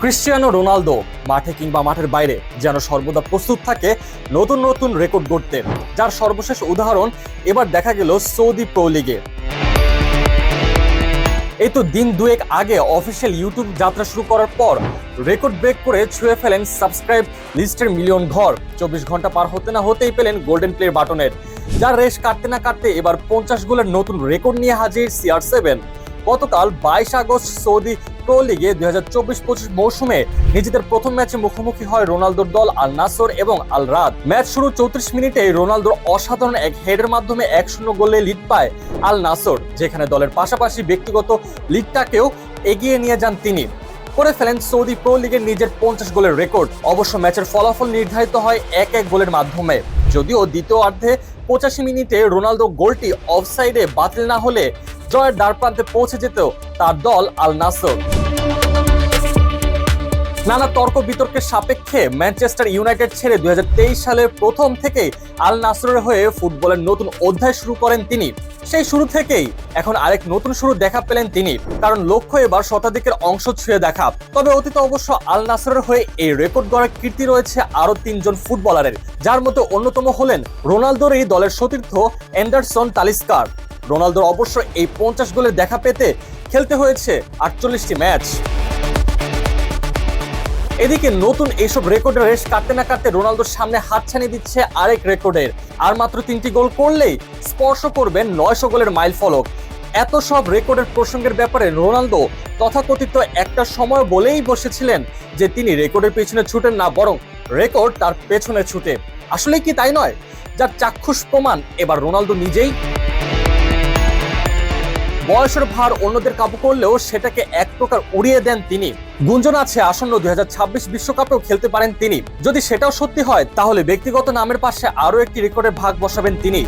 Cristiano Ronaldo মাঠে কিংবা মাঠের বাইরে যেন সর্বদা প্রস্তুত থাকে নতুন নতুন রেকর্ড গড়তে, যার সর্বশেষ উদাহরণ এবার দেখা গেল সৌদি প্রো লিগে। এই তো দিন দুয়েক আগে অফিসিয়াল ইউটিউব যাত্রা শুরু করার পর রেকর্ড ব্রেক করে ছুঁয়ে ফেলেন সাবস্ক্রাইব লিস্টের মিলিয়ন ঘর। চব্বিশ ঘণ্টা পার হতে না হতেই পেলেন গোল্ডেন প্লে বাটনের। যার রেস কাটতে না কাটতে এবার পঞ্চাশ গোলের নতুন রেকর্ড নিয়ে হাজির সিআর সেভেন গতকাল বাইশ আগস্ট সৌদি প্রো লিগে দুই হাজার চব্বিশ পঁচিশ মৌসুমে নিজেদের প্রথম ম্যাচে মুখোমুখি হয় রোনালদোর দল আল নাসর এবং আল রাত। ম্যাচ শুরু চৌত্রিশ মিনিটে রোনালদোর অসাধারণ এক হেডের মাধ্যমে এক শূন্য গোলে লিড পায় আল নাসর, যেখানে দলের পাশাপাশি ব্যক্তিগত লিডটাকেও এগিয়ে নিয়ে যান তিনি। করে ফেলেন সৌদি প্রো লিগের নিজের পঞ্চাশ গোলের রেকর্ড অবশ্য ম্যাচের ফলাফল নির্ধারিত হয় এক এক গোলের মাধ্যমে। যদিও দ্বিতীয় অর্ধে পঁচাশি মিনিটে রোনালদো গোলটি অফসাইডে বাতিল না হলে জয়ের দ্বারপ্রান্তে পৌঁছে যেত তার দল আল নাসর। নানা তর্ক বিতর্কের সাপেক্ষে ম্যানচেস্টার ইউনাইটেড ছেড়ে দুই সালের প্রথম থেকেই আল নাসরের হয়ে ফুটবলের নতুন অধ্যায় শুরু করেন তিনি। সেই শুরু থেকেই এখন আরেক নতুন শুরু দেখা পেলেন তিনি। কারণ লক্ষ্য এবার শতাধিকের অংশ ছুঁয়ে দেখা। তবে অতীতে অবশ্য আল নাসরের হয়ে এই রেকর্ড গড়ার কীর্তি রয়েছে আরও তিনজন ফুটবলারের, যার মধ্যে অন্যতম হলেন রোনালদোর এই দলের সতীর্থ অ্যান্ডারসন তালিস্কার। রোনালদোর অবশ্য এই পঞ্চাশ গোলের দেখা পেতে খেলতে হয়েছে আটচল্লিশটি ম্যাচ। এদিকে নতুন এইসব রেকর্ডের রেস কাটতে না কাটতে রোনালদোর সামনে হাতছানি দিচ্ছে আরেক রেকর্ডের। আর মাত্র তিনটি গোল করলেই স্পর্শ করবেন নয়শো গোলের মাইল ফলক। এত সব রেকর্ডের প্রসঙ্গের ব্যাপারে রোনালদো তথাকথিত একটা সময় বলেই বসেছিলেন যে তিনি রেকর্ডের পেছনে ছুটেন না, বরং রেকর্ড তার পেছনে ছুটে। আসলে কি তাই নয়? যার চাক্ষুষ প্রমাণ এবার রোনালদো নিজেই বয়সের ভার অন্যদের কাবু করলেও সেটাকে এক প্রকার উড়িয়ে দেন তিনি। গুঞ্জন আছে, আসন্ন দুই বিশ্বকাপেও খেলতে পারেন তিনি। যদি সেটাও সত্যি হয়, তাহলে ব্যক্তিগত নামের পাশে আরও একটি রেকর্ডের ভাগ বসাবেন তিনি।